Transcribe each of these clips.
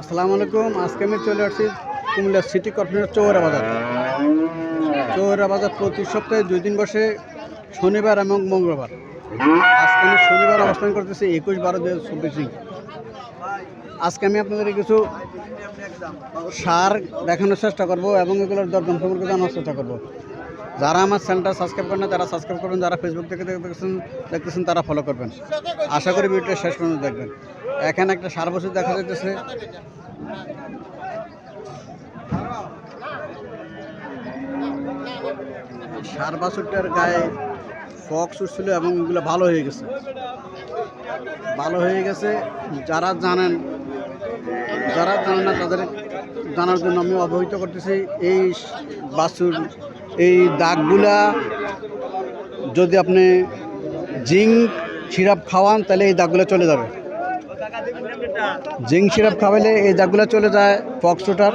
আসসালামু আলাইকুম। আজকে আমি চলে আসছি কুমিল্লা সিটি কর্পোরেশনের চৌরা বাজার। চৌরা বাজার প্রতি সপ্তাহে দুই দিন বসে শনিবার এবং মঙ্গলবার। আজকে আমি শনিবার অবস্থান করতেছি একুশ বারো দু হাজার চব্বিশ আজকে আমি আপনাদের কিছু সার দেখানোর চেষ্টা করব এবং এগুলোর দরদাম সম্পর্কে জানার চেষ্টা করব। যারা আমার চ্যানেলটা সাবস্ক্রাইব করেন তারা সাবস্ক্রাইব করবেন, যারা ফেসবুক থেকে দেখতেছেন দেখতেছেন তারা ফলো করবেন। আশা করি ভিডিওটা শেষ পর্যন্ত দেখবেন। এখানে একটা সার বছর দেখা যাইতেছে। সার বাছুরটার গায়ে ফক্স উঠছিল এবং এগুলো ভালো হয়ে গেছে। ভালো হয়ে গেছে। যারা জানেন যারা জানেন না তাদের জানার জন্য আমি অবহিত করতেছি, এই বাছুর, এই দাগগুলা যদি আপনি জিঙ্ক, সিরাপ খাওয়ান তাহলে এই দাগগুলো চলে যাবে। জিঙ্ক সিরাপ খাওয়াইলে এই দাগগুলো চলে যায় ফক্সোটার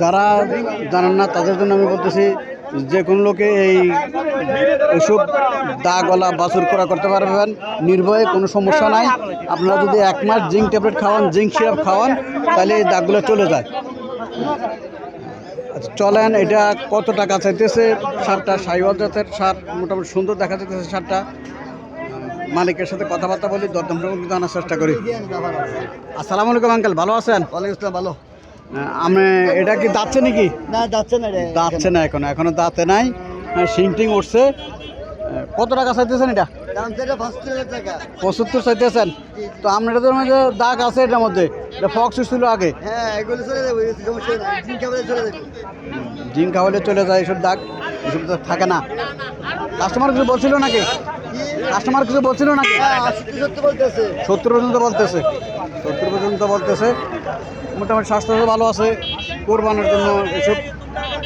যারা জানেন না তাদের জন্য আমি বলতেছি যে কোনো লোকে এই ওষুধ দা গলা বাছুর করা করতে পারবেন। নির্ভয়ে কোনো সমস্যা নাই। আপনারা যদি এক মাস জিঙ্ক ট্যাবলেট খাওয়ান জিঙ্ক সিরাপ খাওয়ান তাহলে এই দাগগুলো চলে যায়। আচ্ছা, চলেন এটা কত টাকা চাইতেছে? সারটা সাইওয়াল জাতের সার মোটামুটি সুন্দর দেখা যাইতেছে সারটা। মালিকের সাথে কথাবার্তা বলি দরদাম সম্পর্কে জানার চেষ্টা করি। আসসালামু আলাইকুম আঙ্কেল ভালো আছেন? ওয়ালাইকুম আসসালাম ভালো। আমি এটা কি দাচ্ছে নাকি? না যাচ্ছে না রে। দাচ্ছে না এখনও এখনও দাঁতে নাই। শিং টিং উঠছে। কত টাকা চাইতেছেন এটা? পঁচাত্তর চাইতেছেন? তো আপনাদের মধ্যে দাগ আছে এটার মধ্যে। এটা ফক্স ছিল আগে। হ্যাঁ জিঙ্ক খাওয়ালে চলে যায় এসব দাগ এসব তো থাকে না। কাস্টমার কিছু বলছিল নাকি? কাস্টমার কিছু বলছিল নাকি? হ্যাঁ সত্তর পর্যন্ত বলতেছে। সত্তর পর্যন্ত বলতেছে। মোটামুটি স্বাস্থ্য ভালো আছে। কোরবানের জন্য এসব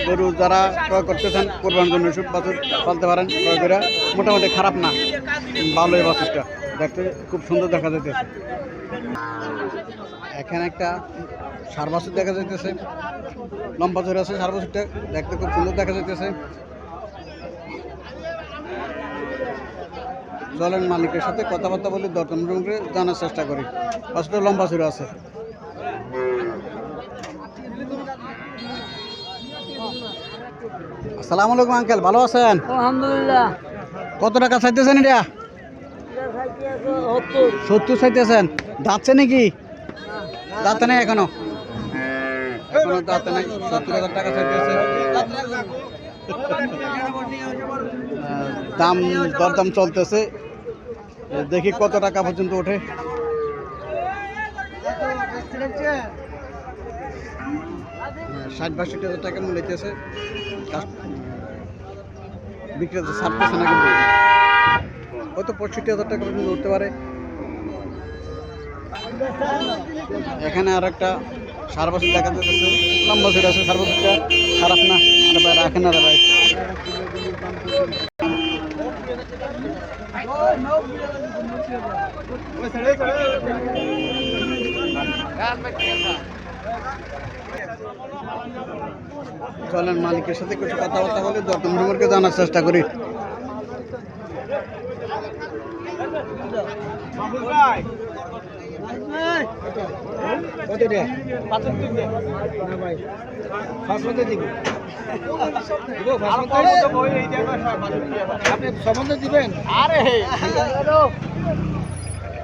গরু যারা ক্রয় করতেছেন কোরবানের জন্য এসব বাছুর পালতে পারেন ক্রয় করে। মোটামুটি খারাপ না। ভালো এই বাছুরটা। দেখতে খুব সুন্দর দেখা যাইতেছে। এখানে একটা সার বাছুর দেখা যাইতেছে। লম্বা চড়ে আছে সার বাছুরটা। দেখতে খুব সুন্দর দেখা যাইতেছে। চলেন মালিকের সাথে কথাবার্তা বলে দরদাম করে জানার চেষ্টা করি। বাসটা লম্বা ছিল আছে। আসসালামু আলাইকুম আঙ্কেল। ভালো আছেন? আলহামদুলিল্লাহ। কত টাকা চাইতেছেন এটা? সত্তর চাইতেছেন। দাঁতছে নাকি? দাঁতে নেই এখনও। এখনও দাঁতে নেই। সত্তর হাজার টাকা চাইতেছে। দাম, দরদাম চলতেছে। দেখি কত টাকা পর্যন্ত ওঠে। ষাট, বাষট্টি হাজার টাকা মূল্য হইতেছে বিক্রেতা ছাড়তেছে না হয়তো পঁয়ষট্টি হাজার টাকা পর্যন্ত উঠতে পারে। এখানে আর একটা সার বছর দেখা যাচ্ছে লম্বা বছর আছে সার বছরটা খারাপ না, আরে ভাই রাখেন না রে ভাই। চলেন মালিকের সাথে কিছু কথাবার্তা বলে দরদাম সম্পর্কে জানার চেষ্টা করি।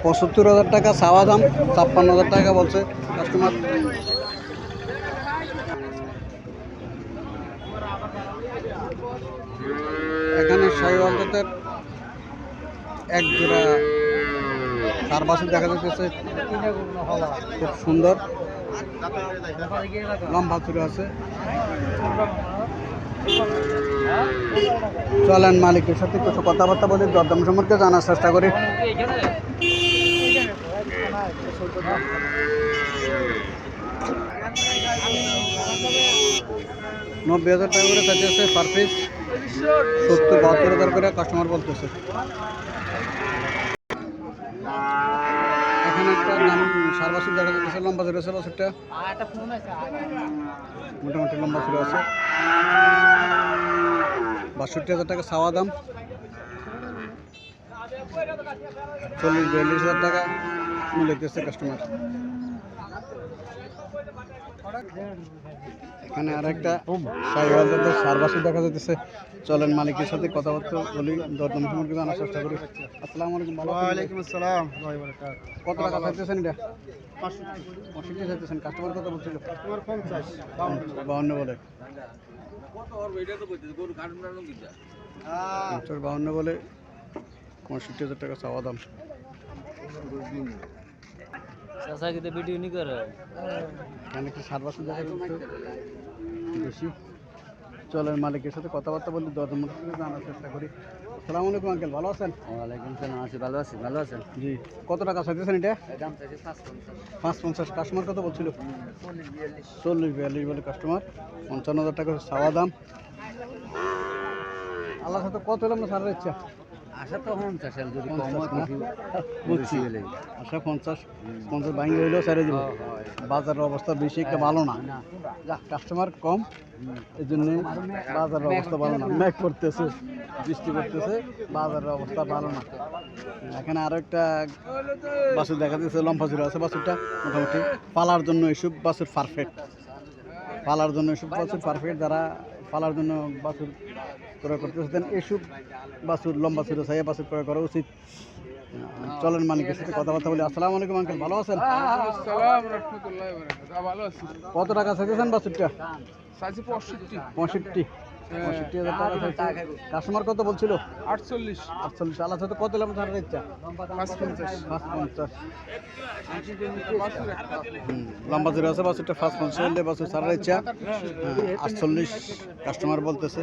পঁচাত্তর হাজার টাকা চাওয়া দাম ছাপ্পান্ন হাজার টাকা বলছে কাস্টমার এখানে জাতের এক জোড়া চার বাছুর দেখা যাচ্ছে খুব সুন্দর। লম্বা চুরে আছে। চলেন মালিকের সাথে কিছু কথাবার্তা বলি, দরদাম সম্পর্কে জানার চেষ্টা করি। নব্বই হাজার টাকা করে চাইতেছে পার পিস সত্তর, বাহাত্তর হাজার করে কাস্টমার বলতেছে। এখানে একটা নাম সার বছর দেখা যাচ্ছে লম্বা চুরে আছে বছরটা মোটামুটি লম্বা চুরে আছে। বাষট্টি হাজার টাকা সাওয়া দাম। চল্লিশ বিয়াল্লিশ হাজার টাকা। মূল্য দিতেছে কাস্টমার এখানে আর একটা সাইওয়াল জাতের সারবাসি দেখা যাচ্ছে চলেন মালিকের সাথে কথাবার্তা বলি দরদম সম্পর্কে জানার চেষ্টা করি। আসসালামু আলাইকুম? ওয়ালাইকুম আসসালাম কত টাকা চাইতেছেন এটা? পঁয়ষট্টি চাইতেছেন কাস্টমার কত বলছিল? বাউন্ন বলে। বাউন্ন বলে পঁয়ষট্টি হাজার টাকা চাওয়া দাম। চাচা কিন্তু ভিডিও নি করে। এখানে কি সার বাসন বেশি। চলেন মালিকের সাথে কথাবার্তা বলি দরদম জানার চেষ্টা করি। আসসালামু আলাইকুম আঙ্কেল ভালো আছেন? ওয়ালাইকুম সালাম আছি ভালো আছি ভালো আছেন? জি। কত টাকা চাইতেছেন এটা? দাম চাইছে পাঁচ পঞ্চাশ কাস্টমার কত বলছিল? চল্লিশ বিয়াল্লিশ। বলে কাস্টমার পঞ্চান্ন হাজার টাকা চাওয়া দাম। আল্লাহ সাথে কত এলাম না সারের ইচ্ছা। আশা তো পঞ্চাশ যদি কম পঞ্চাশ হয়? বুঝছি। পঞ্চাশ পঞ্চাশ ভাঙি হইলেও ছেড়ে দিব। হয়, হয়। বাজারের অবস্থা বেশি একটা ভালো না। কাস্টমার কম এই জন্য বাজারের অবস্থা ভালো না। ম্যাক করতেছে বৃষ্টি করতেছে বাজারের অবস্থা ভালো না। এখানে আরও একটা বাছুর দেখা যাচ্ছে লম্বা জুড়ে আছে বাছুরটা মোটামুটি। পালার জন্য এসব বাছুর পারফেক্ট পালার জন্য এসব বাছুর পারফেক্ট যারা পালার জন্য বাছুর ক্রয় করতেছে দেন এসব বাছুর লম্বা ছিল সাইয়া বাছুর ক্রয় করা উচিত। চলেন মালিকের সাথে কথাবার্তা বলি। আসসালামু আলাইকুম আঙ্কেল। ভালো আছেন? কত টাকা চাইতেছেন বাসুরটা পঁয়ষট্টি। পঁয়ষট্টি। পঁয়ষট্টি হাজার টাকা কাস্টমার কত বলছিল? আটচল্লিশ। আটচল্লিশ। আলাদা তো কত এলাম ছাড়ার ইচ্ছা পাঁচ পঞ্চাশ পাঁচ পঞ্চাশ লম্বা জোরে আছে বাছুরটা ফার্স্ট পঞ্চাশ বাছুর ছাড়ার ইচ্ছা। হ্যাঁ, আটচল্লিশ কাস্টমার বলতেছে।